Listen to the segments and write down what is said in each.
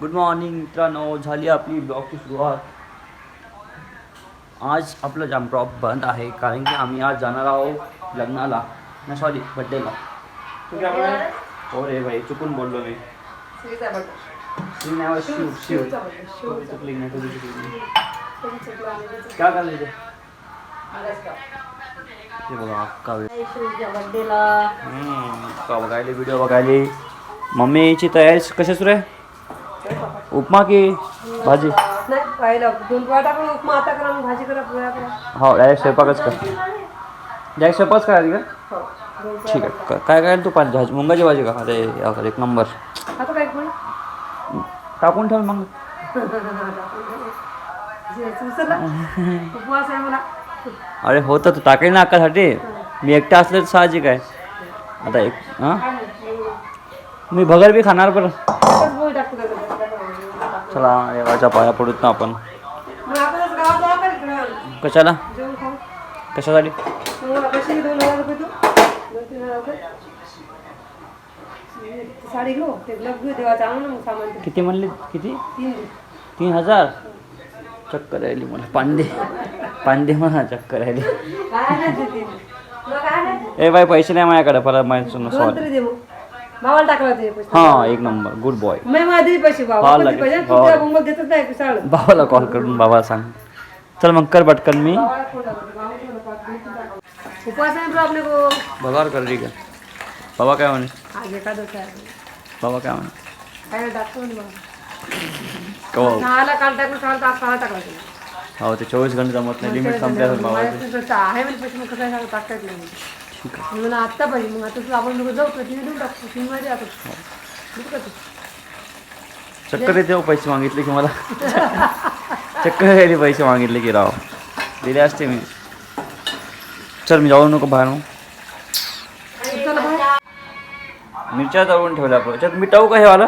Good morning मित्रांनो. झाली आपली ब्लॉगची सुरुवात. आज आपलं जाम ब्लॉग बंद आहे कारण की आम्ही आज जाणार आहोत लग्नाला. ना सॉरी बड्डेला? हो रे भाई चुकून बोललो मी. शिव शिव. चुकली नाही. काय ते? बघा. अक्का बघायले व्हिडिओ बघायले. मम्मीची तयारी कशी सुरू आहे? उपमा की भाजी नाही, पाहिलं. दोन पोळ्या टाकून उपमा आता करा मग भाजी करा पोळ्या करा हो डायरेक्ट स्वयंपाकच कर डायरेक्ट स्वयंपाकच करायची का हो, दोन पोळ्या ठीक आहे का- काय काय तू पाच भाजी मुंगाची भाजी का अरे यार, एक नंबर टाक. आता काय पोळी? टाकून ठेव मग जे सुचलं. उपवास आहे मला अरे होतं तू टाकेल ना अक्कासाठी मी एकटा असलं तर साहजिक आहे आता एक हां काय. मी भगर बी खाणार एकच पोळी. टाकतो. चला देवाच्या पाया पडूत ना आपण? कशाला? कशासाठी. किती म्हणले? किती? तीन. हजार? चक्कर राहिली मला पांदे पांदे मला चक्कर राहिली. ए बाई पैसे नाही माझ्याकडे परत माहिती सॉरी. भावाला टाकला ते पैसे. हां एक नंबर. गुड बॉय मी माझे पैसे भावा लगेच. पैसे. तू त्या बोंबल देतच नाही पिसाळ बाबाला कॉल करून बाबाला सांग. चल मग कर पटकन मी. उपवास आहे आपले को बघावर कर ठीक आहे. बाबा काय म्हणे? आज एखादं आहे. बाबा काय म्हणे? काय नाही टाकतो ना बाबा कवा? सहाला काल सहाला टाकला. हो ते चोवीस घंटे जमत नाही. लिमिट संपल्या बाबा माझ्याकडे आहे म्हणजे पैसे मग कसं आहे सांगू, टाकता येत नाही ठीक आहे म्हणून आत्ता पाहिजे. मग आता तुला आपण दोघं जाऊ देऊन टाकतो तीन का तू? चक्कर हो पैसे मागितले की मला. चक्कर यायले पैसे मागितले की राव. दिले असते मी. चल मी जाऊ नको बाहेर. मिरच्या तळून ठेवल्या आपण त्याच्यात मीठ टाकू का हे वाला.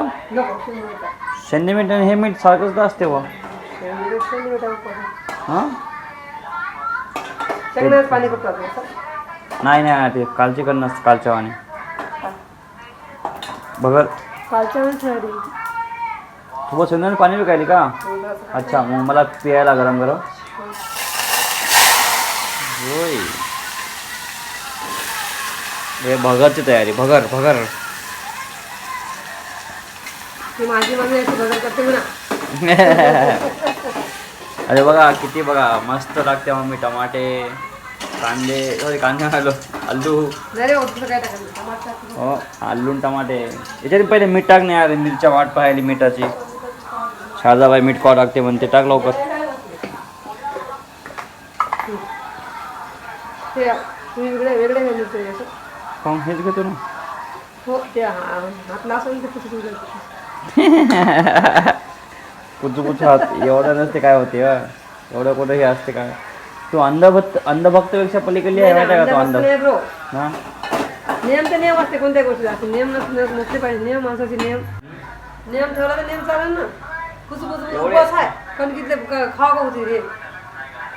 शेंदे मीठ आणि हे मीठ सारखंच असते बा. हां? पाणी. नाही नाही ते कालचे कर नसतं कालच्या वाणी. बघर कालच्या वेळेस. तू बस शेंगदाणे पाणी विकायली का? अच्छा मग मला पियायला गरम गरम होय. हे भगरची तयारी भगर भगर. ती माझी मम्मी अशी बघत करते म्हणा. अरे बघा किती बघा मस्त लागते मम्मी टमाटे. कांदे सॉरी कांदे आलो. आलू. हो, आलू टमाटे. याच्यात पहिले मीठ टाक नाही अरे मिरच्या वाट पाहिली मिठाची. शारदाबाई मीठ कॉ टाकते म्हणते टाक लवकर. हे. पाहून हेच घेतो ना. हो ते हा- कुचू कुचू हात एवढं नसते काय होते. एवढं कुठं हे असते काय? तू अंधभक्त अंधभक्तपेक्षा पलीकडली आहे माहिती आहे का तू अंध ब्रो. हा? नियम तर नियम असते कोणत्या गोष्टी असते. नियम नसले नसले पाहिजे. नियम माणसाचे नियम. नियम ठेवला तर नियम चालेल ना. कुसू उपवास आहे पण किती खावा का होती रे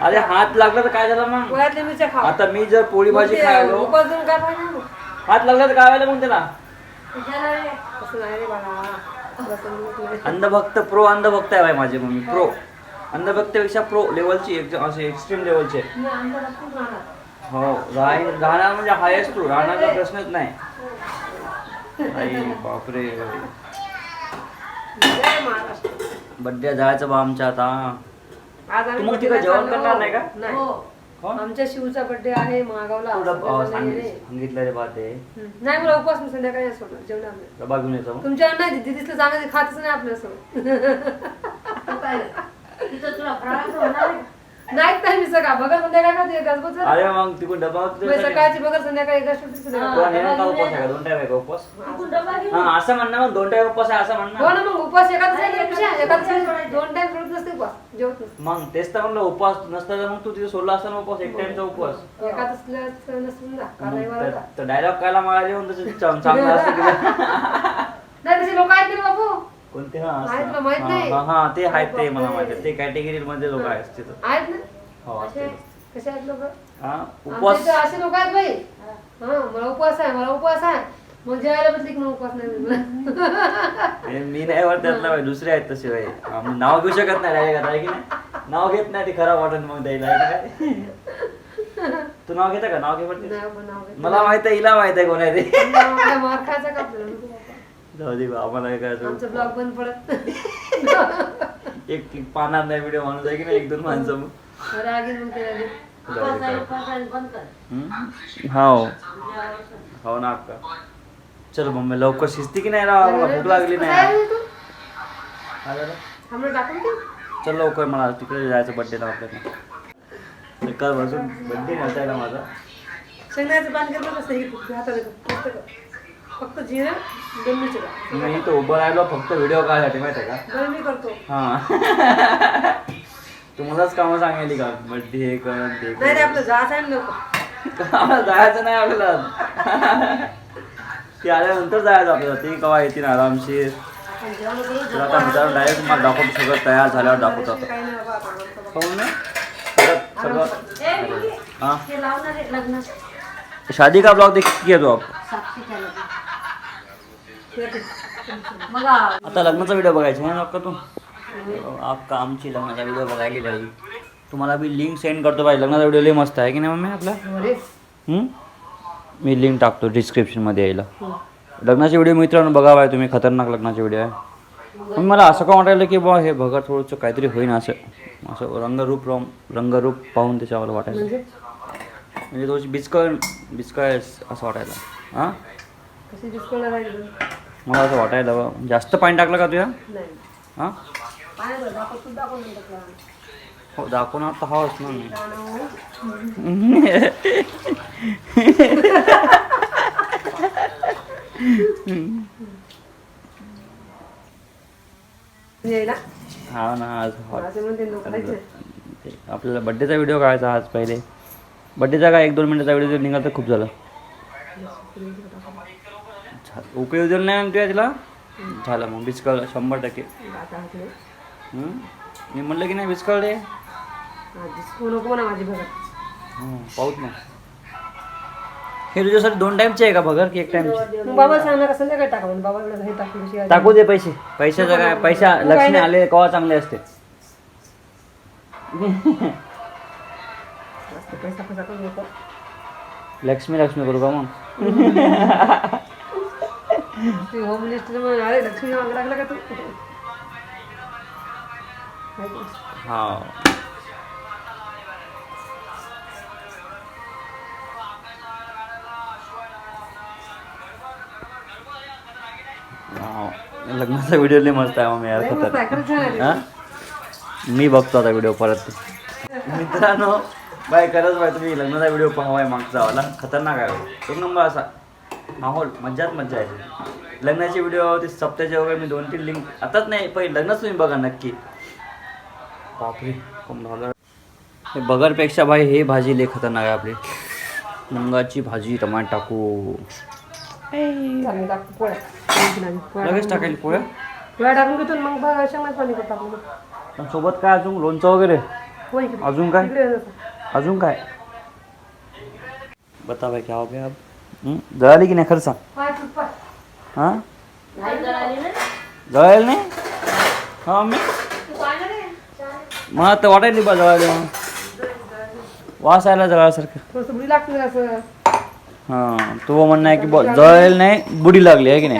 अरे हात लागला तर काय झालं मग? पोळ्यातल्या मिरच्या खावा. आता मी जर पोळी भाजी खायलो. उपवास देऊन काय मग? हात लागला तर काय व्हायला मग त्याला? असं नाही रे. बाळा. असं नाही. अंधभक्त प्रो अंधभक्त आहे बाई माझी मम्मी प्रो. अंधभक्तपेक्षा प्रो लेवलची एक असे एक्स्ट्रीम लेवलचे. हो राह- राहणार म्हणजे हायेस्ट तू राहण्याचा प्रश्नच नाही. आई बापरे. बड्डे जायचं बा आमच्या आता. तू मग तिकडे जेवण. करणार नाही का? नाही. हो. आमच्या शिवचा बर्थडे आहे मागावला. सांगितलं रे बा ते. नाही मला उपवास मी संध्याकाळी सोडणार जेवणार नाही यायचं मग? तुमच्या नाही दिदी दिसलं नाही नाहीत मी बघा संध्याकाळी गजबज अरे मग तिकडून डबा मी सकाळची बघा संध्याकाळी गजबज होती का उपवास आहे? का? दोन आहे का उपवास हा असं म्हणणं मग. दोन टाइम उपवास आहे असं हो म्हणणं ना मग उपवास एकाच एकाच दोन टाइम सोडत नसते उपवास जेवत नसते. मग तेच तर म्हणलं उपवास नसता तर मग तू तिथे सोडला असता ना उपवास एक टाइमचा उपवास एकाच नसून जा काल रविवार होता. तर डायलॉग कायला मला येऊन तसं चांग- चांगलं असतं की नाही तसे लोक आहेत ना बाबू कोणते हा आहेत असं. ना, माहीत हा, नाही. हा हा, ते आहेत ते मला माहिती आहे. ते कॅटेगरी मध्ये लोक आहेत तिथं आहेत ना हो असे असते. कसे आहेत लोक हा उपवास असे लोक आहेत बाई हा मला उपवास आहे मला उपवास आहे मग जेवायला बसली की मग उपवास नाही हे मी नाही वर त्यातला बाई, दुसरे आहेत तसे बाई आम्ही नाव घेऊ शकत नाही आता, आहे की नाही नाव घेत नाही ते खराब वाटत मग द्यायला आहे की नाही? तू नाव घेता का नाव घे बरं ते. नाही पण नाव घेत. मला माहीत आहे हिला माहीत आहे कोण आहे ते मला मार खायचा का आपल्याला. जाऊ दे आम्हाला काय आमचं ब्लॉग बंद पडत. एक पानात नाही व्हिडिओ माणूस आहे की नाही एक दोन माणसं. हम्म? हो? हो ना अक्का. चल मम्मी लवकर शिजती की नाही राव? भूक लागली नाही. चल लवकर मला तिकडे जायचं बड्डेला आपल्याला. सकाळ बसून बड्डे नसायला माझा. शेंगदाण्याचं पाणी करतो कसं हे. फक्त जिरं दोन. मी इथं उभं राहिलो फक्त व्हिडिओ काढायसाठी माहिती आहे का? बरं मी करतो. हा. तुम्हालाच कामं सांगायली का? बड्डे हे कर ते नाही कर. आपलं जायचं आहे ना लवकर. आम्हाला जायचं नाही आपल्याला. ते आल्यानंतर जायचं आपल्याला. ते केव्हा येतील आरामशीर. आणि जेवण करून तर आता मित्रांनो डायरेक्ट मला दाखवतो सगळं तयार झाल्यावर दाखवतो काही नाही बाबा बाबा. पाहून नाही सगळं सगळं. हाँ. ते लावणार आहे लग्न शादी का ब्लॉग देख किया तो आप ते ते. मग आता लग्नाचा व्हिडिओ बघायचा आहे ना अक्का तू. अक्का आमची लग्नाचा व्हिडिओ बघायली बाई. तुम्हाला मी लिंक सेंड करतो बाई. लग्नाचा व्हिडिओ लय मस्त आहे की नाही मम्मी आपला? मी लिंक टाकतो डिस्क्रिप्शनमध्ये यायला. लग्नाचे व्हिडिओ मित्रांनो बघा बाय तुम्ही खतरनाक लग्नाचे व्हिडिओ आहे. पण मला असं का वाटायला की बा हे बघा थोडंसं काहीतरी होईन असं. असं रंगरूप रम रंगरूप पाहून त्याच्यावर वाटायला म्हणजे? म्हणजे थोडीशी बिचकळ बिचकळ असं वाटायला. हां? मला असं वाटायला बा. जास्त पाणी टाकलं का तुझ्या? हां. हो दाखवणार तर हवंच ना हा ना आज आपल्याला बड्डेचा व्हिडिओ काढायचा आज पहिले. बड्डेचा काय एक दोन मिनिटाचा व्हिडिओ निघाला तर खूप झालं. उकळी नाही म्हणतोय तिला झालं मग बिस्कळ शंभर टक्के? मी म्हणलं की नाही बिस्कळ रे? नको माझी हं, पाहूच ना हे तुझ्यासाठी दोन टाइमचे आहे का भगर की एक टाइमचे मग बाबा सांग ना संध्याकाळी टाका म्हणजे बाबा हे टाकून. टाकू दे पैसे. पैशाचं काय पैसा लक्ष्मी आले केव्हा चांगले असते? जास्त पैसा पैसा करू नको. लक्ष्मी लक्ष्मी करू का मग? ते होम लिस्ट अरे लक्ष्मी मागं लागला का तू. हा. लग्नाचा व्हिडिओ लय मस्त आहे मग यार. हा? मी बघतो आता व्हिडिओ परत मित्रांनो बाय खरंच बाय तुम्ही लग्नाचा व्हिडिओ पाहावाय मागचा वाला खतरनाक आहे एक नंबर असा माहोल मज्जाच मज्जा आहे लग्नाचे व्हिडिओ ते सप्त्याचे वगैरे मी दोन तीन लिंक आताच नाही पहिले लग्नच तुम्ही बघा नक्की. बापरे हे बगरपेक्षा भाई हे भाजी लय खतरनाक आहे आपली. मुंगाची भाजी टमाट टाकू लगेच टाकायला पोळ्या? पोळ्या टाकून घेतो मग बघ शेंगदाणे पाणी सोबत काय अजून? लोणचं वगैरे? अजून काय. अजून काय? बता भाई क्या हो गया अब? जळाली की नाही खरं सांग? पाय तूच पाय. हां? जळायला नाही? हा मी. मला तर वाटायला बा जळायला मग वास आयला जळासारखं हां तो म्हणणं आहे की बा जळायला नाही बुडी लागली आहे की नाही?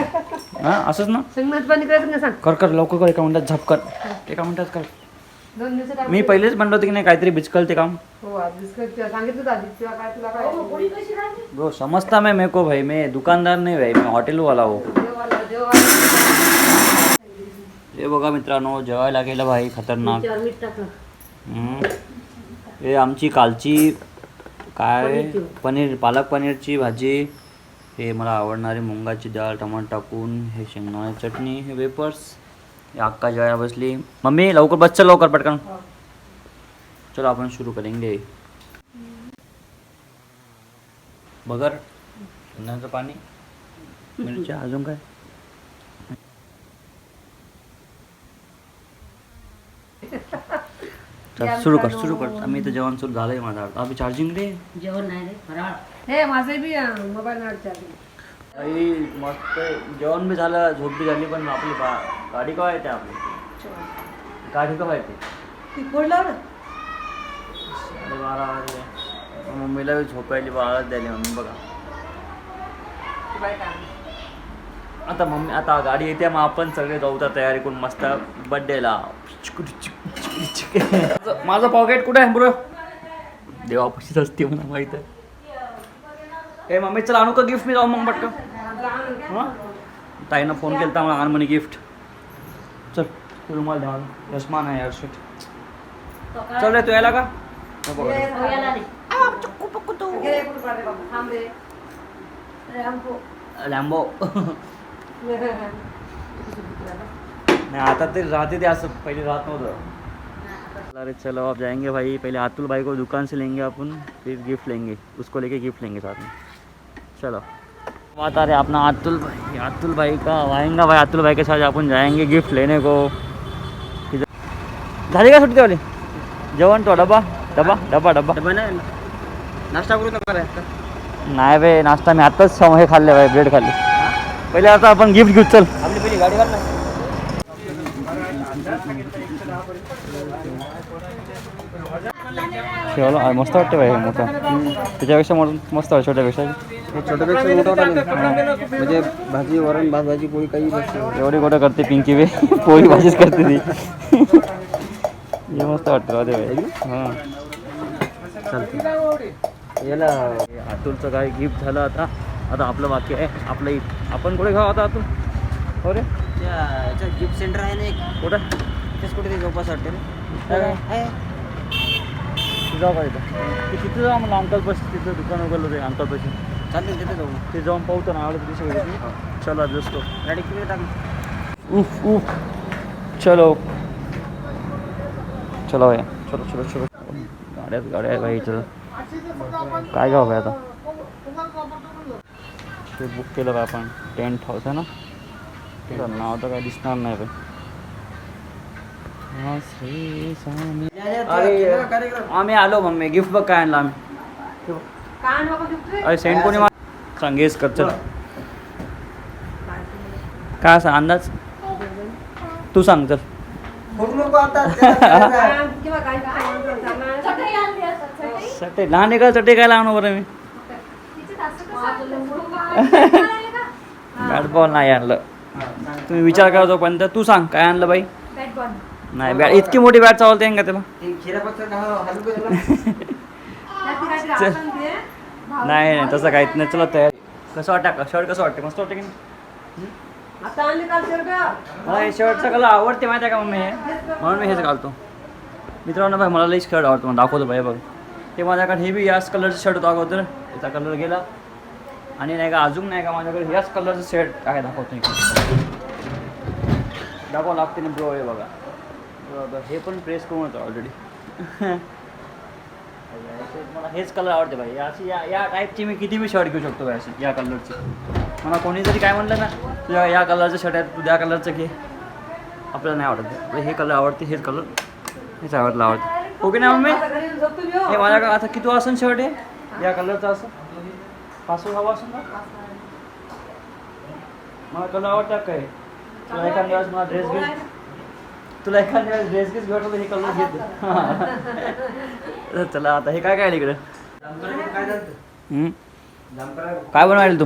हां असंच ना? कर कर लवकर कर एका मिनिटात झपकर एका मिनिटात कर. दोन मी पहिलेच म्हणलं होतं की नाही काहीतरी बिचकल ते काम. हो आधी तुला सांगितलं होतं आधी तुला काय तुला काय पोळी कशी राहिली ब्रो समजता मैं मेरे को भाई मैं दुकानदार नहीं भाई मैं हॉटेल वाला हो. देवाला देवाला. हे बघा मित्रांनो जेवायला गेलं भाई खतरनाक. त्यावर मीठ टाकलं. हम्म. हे आमची कालची काय? पनीर पालक पनीरची भाजी. हे मला आवडणारी मुंगाची डाळ टमाटर टाकून हे शेंगदाणे चटणी हे वेपर्स हे अक्का जेवायला बसली मम्मी लवकर बस चल लवकर पटकन। चलो आपण सुरू करेंगे। बगर शेंगदाण्याचं पाणी मिरच्या अजून काय चल सुरू कर सुरू कर। आम्ही इथं जेवण सुरू झालंय माझा अभि चार्जिंग रे? जेवण नाही रे फराळ हे माझे बी मोबाईल मस्त। जेवण बी झालं झोप बी झाली पण आपली गाडी केव्हा येते आपली? गाडी केव्हा येते? ती फोडला ना साडे बारा वाजले. मम्मीला झोपायली बाळाच द्यायली मम्मी बघा. आता मम्मी आता गाडी येते मग आपण सगळे जाऊ तर तयारी करून मस्त बड्डेला माझं पॉकेट कुठे आहे ब्रो देवापाशीच असते मला माहीत आहे. ए मम्मी चला आणू का गिफ्ट मी जाऊ मग पटकन. ताईनं फोन केला मला आण म्हणे गिफ्ट चल तू रुमाल द्या मला यशमान आहे यार शूट चल रे तू यायला का? नको का? हो, याला दे. गेले कुठं पाडे बाबा थांब रे। रॅम्पो। लॅम्बो नहीं आता ते राहते थे असं पहले रात नव्हतं अरे चलो आप जाएंगे भाई पहले अतुल भाई को दुकान से लेंगे अपन फिर गिफ्ट लेंगे। उसको लेके गिफ्ट लेंगे साथ में। चलो। बात आ रहे अपना अतुल भाई अतुल भाई का आएँगा भाई अतुल भाई के साथ अपन जाएँगे गिफ्ट लेने को। झाली का सुट्टी वाली? जेवण तो डबा डबा डबा डबा नाश्ता करू नका नाही बे नाश्ता मी आताच सम- हे खाल्ले भाई ब्रेड खाल्ले पहिले आता आपण गिफ्ट घेऊ चल। आपली पहिली गाडी ना मस्त वाटते भाई मोठं त्याच्यापेक्षा मस्त वाटतं छोट्यापेक्षा छोट्यापेक्षा मोठा. म्हणजे भाजी वरण भात भाजी पोळी काही नसते एवढी गोष्ट करते पिंकी बे. पोळी भाजीच करते ती. हे मस्त वाटतं राहते भाई हां. याला अतुलचं काय गिफ्ट झालं आता. आता आपलं बाकी आहे. आपलं इ- आपण कुठे खाऊ आता अतुल? हो रे. गिफ्ट सेंटर आहे ना एक. कुठं? तेच कुठे ते झोपास वाटते तू जाऊ का तिथं ते तिथं जाऊ म्हणलं अंकल तिथं दुकान उघडलं ते अंकल चालते तिथे जाऊ. ते जाऊन पाहतो ना आवडत दिवशी वगैरे चला दिसतो गाडी किती टाक. उफ उफ. चलो. चलो भैया चलो चलो चलो. गाड्यात गाड्या आहे भाई चलो. काय गाव आहे आता? ते बुक केलं का आपण. टेंट हाऊस आहे ना? त्याचं नाव तर काय दिसणार नाही भाई हा कार्यक्रम. आम्ही आलो मम्मी. गिफ्ट बघ काय आणलं आम्ही? अरे सेंट कोणी मार सांगेस कर चल. काय असा अंदाज? तू सांग चल. चटे लहान एका चटे काय लावणं बरं मी? बॅट बॉल नाही आणलं. तुम्ही विचार करा तोपर्यंत तू सांग काय आणलं बाई. नाही बॅट इतकी मोठी बॅट चालते का त्याला? चल. नाही नाही तसं काहीच नाही चला तयार. कसं वाटतं का शर्ट कसं वाटतं मस्त वाटतं की मला हे शर्टचा कलर आवडते माहिती आहे का मम्मी? हे म्हणून मी हेच घालतो. मित्रांनो भाई मला लईच शर्ट आवडतो मला दाखवतो भाई बघ. ते माझ्याकडे हे बी याच कलरचं शर्ट होतं अगोदर. त्याचा कलर गेला. आणि नाही का अजून नाही का माझ्याकडे याच कलरचं शर्ट आहे दाखवतो दाखवावं लागते ना ब्रो हे बघा. बरोबर हे पण प्रेस करून होतं ऑलरेडी मला हेच कलर आवडते भाई. अशी या या टाईपची मी किती बी शर्ट घेऊ शकतो भाई अशी या कलरची मला कोणी जरी काय म्हणलं ना तुझ्या या कलरचं शर्ट आहे तू त्या कलरचं घे. आपल्याला नाही आवडत. हे कलर आवडते हेच कलर हेच आवडलं आवडतं. हो ओके ना मम्मी? हे माझ्या आता किती असं शर्ट आहे? या कलरचं असं? पाच हवा असं ना मला कलर आवडतात काय? तुला एखाद्या वेळेस मला ड्रेस घे. तुला एखाद्या वेळेस ड्रेस घेस भेटलो हे कलर घेत. चला आता हे काय काय इकडे? काय झालं हम्म? काय बनवायला तू?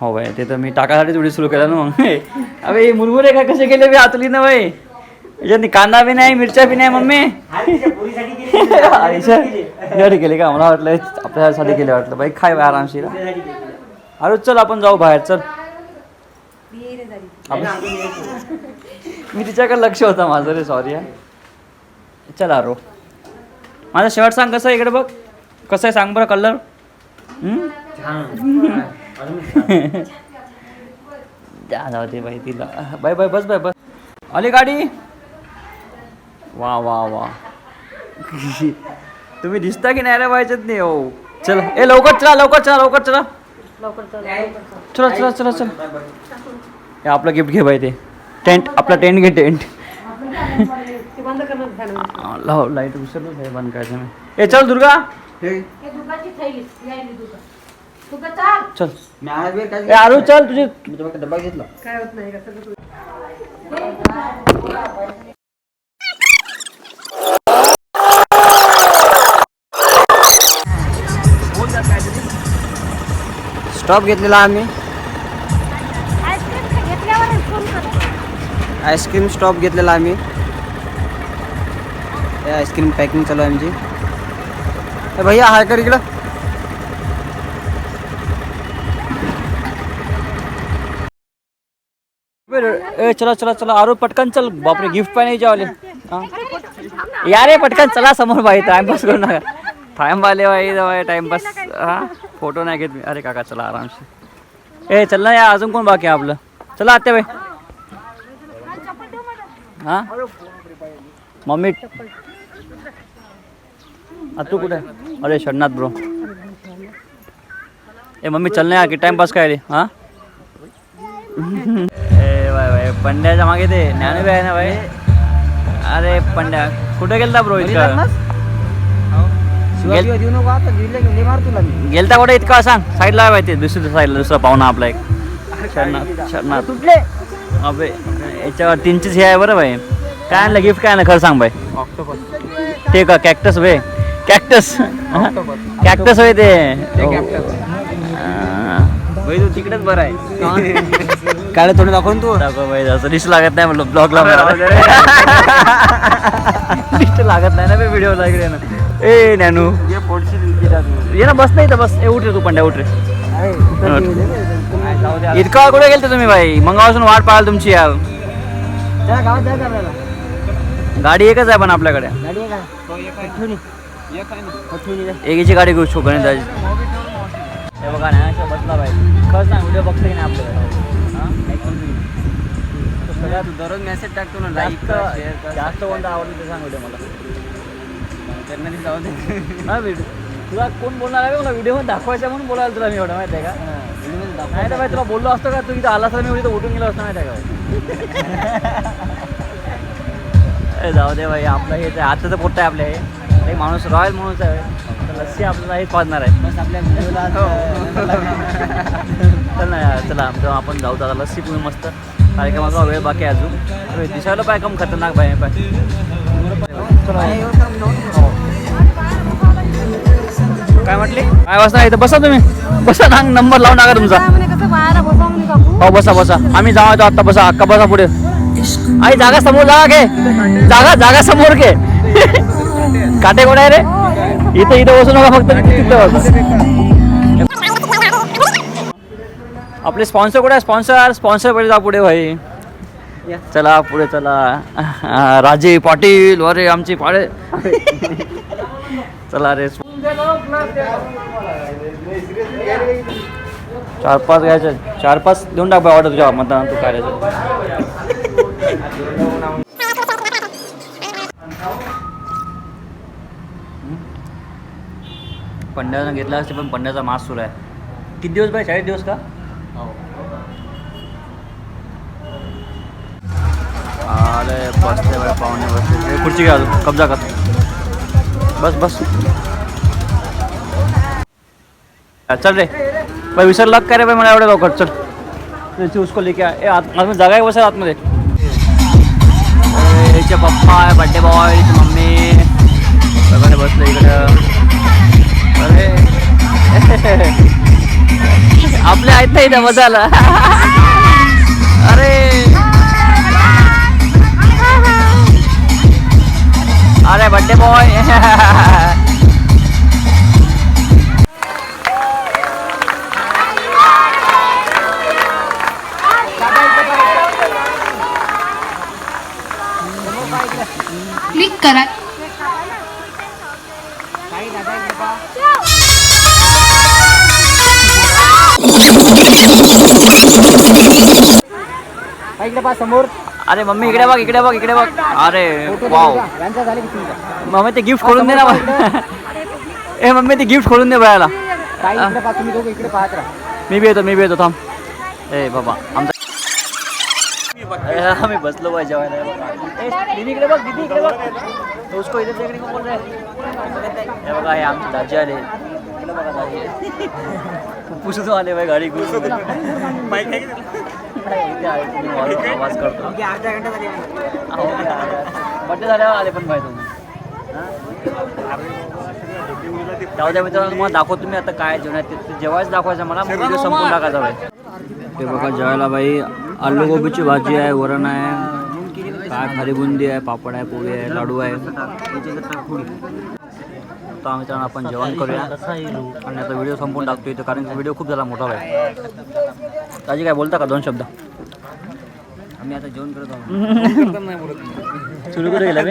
हो भाई ते तर मी टाकासाठी थोडी सुरू केलं ना मग. अबे हे मुरमुरे काय कसे केले बे आतली ना भाई याच्यात कांदा बी नाही मिरच्या बी नाही मम्मी. यासाठी केले का? मला वाटलं आपल्यासाठी केले वाटलं. बाई खाय बाय आरामशीर. अरे चल आपण जाऊ बाहेर चल. मी तिच्याकडे लक्ष होतं माझं रे सॉरी चल आरो माझा शर्ट सांग कसं आहे इकडे बघ. कसं आहे सांग बरं कलर जाऊ दे बाई तिला. बाय बाय बस बाय बस. आली गाडी? वा वा वा. तुम्ही दिसता की नाही रे व्हायच्यात नाही हो. चला. ए लवकर चला लवकर चला लवकर चला. लवकर चल लवकर चल. चला चला चला चला. आपलं गिफ्ट घे बाई ते टेंट आपला टेंट घे टेंट। ते बंद करणं झालं लाव लाइट विसरलो आहे बंद करायचं मी। ए चल दुर्गा। हे हे दुधाची थैली यायली दुधात. तुका चाल। चल मी आहे बे, काय ए आरू चल तुझे मी तर फक्त डब्बा घेतला काय होत नाही का? सगळं तू- स्टॉप घेतलेला आम्ही. आईस्क्रीम स्टॉप घेतलेला आम्ही. आईस्क्रीम पॅकिंग चालू आहे आमची. ए भैया, हाय कर इकडं. ए, चला चला चला. आरू, पटकन चल. बापरे गिफ्ट पण यायचे वाले हा. या पटकन चला समोर बाई. टाइमपास करू नका. टाइम वाले बाई बाई टाइमपास हा? फ़ोटो नाही घेत अरे काका, चला आरामशी ए, चल ना या. अजून कोण बाकी आपलं? चला, आत्या बाई. हा? मम्मी आ, तू कुठे? अरे शरणात ब्रो ए मम्मी चल ना या की टाइमपास काय रे हा? ए बाय बाय पंड्याच्या मागे ते ज्ञानोबी आहे ना भाई? अरे पंड्या कुठे गेलता ब्रो इतका गेलता कुठे इतका? सांग. साईडला आहे माहिती दुसऱ्या साईडला दुसरा पाहुणा आपला एक. शरणात शरणात. तुटले? अबे. याच्यावर तीनचीच हे आहे बरं भाई. काय आणलं? गिफ्ट काय आणलं? खरं सांग भाई. ते का? कॅक्टस वे. कॅक्टस कॅक्टस होय ते. भाई तू तिकडेच बरं आहे. काळे थोडे दाखवून तू? दाखव भाई असं लागत नाही म्हटलं ब्लॉगला लिस्ट लागत नाही ना बे व्हिडिओला इकडे ना. ए नॅनू. ये ना बस नाही तर बस. ए उठ रे तू पंड्या उठ रे. इतका कुठे गेलते तुम्ही भाई? मंगापासून वाट पाहाल तुमची यार. गावात जायचं आपल्याला गाडी एकच आहे पण आपल्याकडे. गाडी आहे. का ठेवणी ठेवणी द्या. एकीची गाडी घेऊ शकतो गणिताची हे बघा ना अशा बसला पाहिजे खरं सांग व्हिडिओ बघते की नाही आपल्याकडे? हा? तो दररोज मेसेज टाकतो ना जास्त जास्त कोणता आवडलं ते सांग व्हिडिओ मला. त्यांना जाऊ दे. हा व्हिडिओ. तुला कोण बोलणार आहे? मला व्हिडिओ दाखवायचा म्हणून बोलायला तुला मी एवढं माहिती आहे का? नाही तर भाई तुला बोललो असतो का? तू इथं आला तर मी इथं उठून गेलो असतो माहिती आहे का? ए, जाऊ दे भाई आपलं हे ते आताचं पोट आहे आपल्या हे. एक माणूस रॉयल माणूस आहे. लस्सी आपल्याला हेच पाजणार आहे. बस आपल्या व्हिडिओला चल ना यार, चला आपण जाऊ आता लस्सी पिऊन मस्त कार्यक्रमाचा वेळ बाकी अजून. अरे, दिसायला पाय कम खतरनाक पाय. पाय काय म्हटले? काय वाजता इथं? बसा तुम्ही. बसा ना नंबर लावून टाका तुमचा. हो बसा बसा. आम्ही जाऊ आता आता बसा. अक्का बसा पुढे. आई जागा समोर जागा घे. जागा जागा समोर घे. काटे कोण आहे रे? इथं इथं बसू नका फक्त. तिथं बसा. आपले स्पॉन्सर कुठे आहे? स्पॉन्सर स्पॉन्सर पहिले जा पुढे भाई. चला पुढे चला. राजे पाटील अरे आमचे पाडे. चला रे. चार पाच घ्यायचे. चार पाच देऊन टाक ऑर्डर तुझ्या मतदान तू काय पंड्यानं घेतला असते पण पंड्याचा मास सुरू आहे. किती दिवस बाय चाळीस दिवस का? अरे बसते बाय पाहुणे बसते खुर्ची घ्या कब्जा कर. बस बस. चल रे. भाई विसरला का रे भाई? मला एवढ्या लवकर. चल. त्याची उसको लेके आ. ए आत आतमध्ये जागा आहे बसा आतमध्ये. अरे, पप्पा आहे बड्डे बॉय मम्मी. सगळे बसले इकडं. अरे. आपले आहेत नाही ना मजाला अरे. अरे बड्डे बॉय करा. समोर अरे मम्मी इकडे बघ इकडे बघ इकडे बघ. अरे वाव. मम्मी ते गिफ्ट खोलून दे ना. ए मम्मी ते गिफ्ट खोलून दे बायाला काही इकडे पा तुम्ही दोघं इकडे पाहत राहा. मी बी येतो मी बी येतो थांब. ए बाबा आमचा आम्ही बसलो पाहिजे जेवायला. दीदी इकडे बघ दीदी इकडे बघ. तो उसको इधर देखने को बोल रहा है. हे बघा हे आमचे दाजी आले. इकडे बघा दाजी. पुसतो आले बाई गाडी तुम्ही आवाज- करतो. बड्डे झाल्यावर आले पण तुम्ही. जाऊ द्या मित्रांनो तुम्हाला दाखवतो तुम्ही आता काय जेवणात ते. जेवायच दाखवायचं मला व्हिडिओ संपून टाकायचा बाई. ते बघा जेवायला बाई. आलू गोबीची भाजी आहे वरण आहे काय खारी बुंदी आहे पापड आहे पोळी आहे लाडू आहे. तर मित्रांनो आपण जेवण करूया. आणि आता व्हिडिओ संपून टाकतो इथं कारण व्हिडिओ खूप झाला मोठा आहे ताजी काय बोलता का दोन शब्द? आम्ही आता जेवण करत आहोत. सुरू करू गेला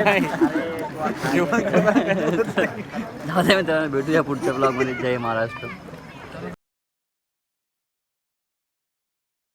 मित्रांनो भेटूया पुढच्या ब्लॉगमध्ये जय महाराष्ट्र.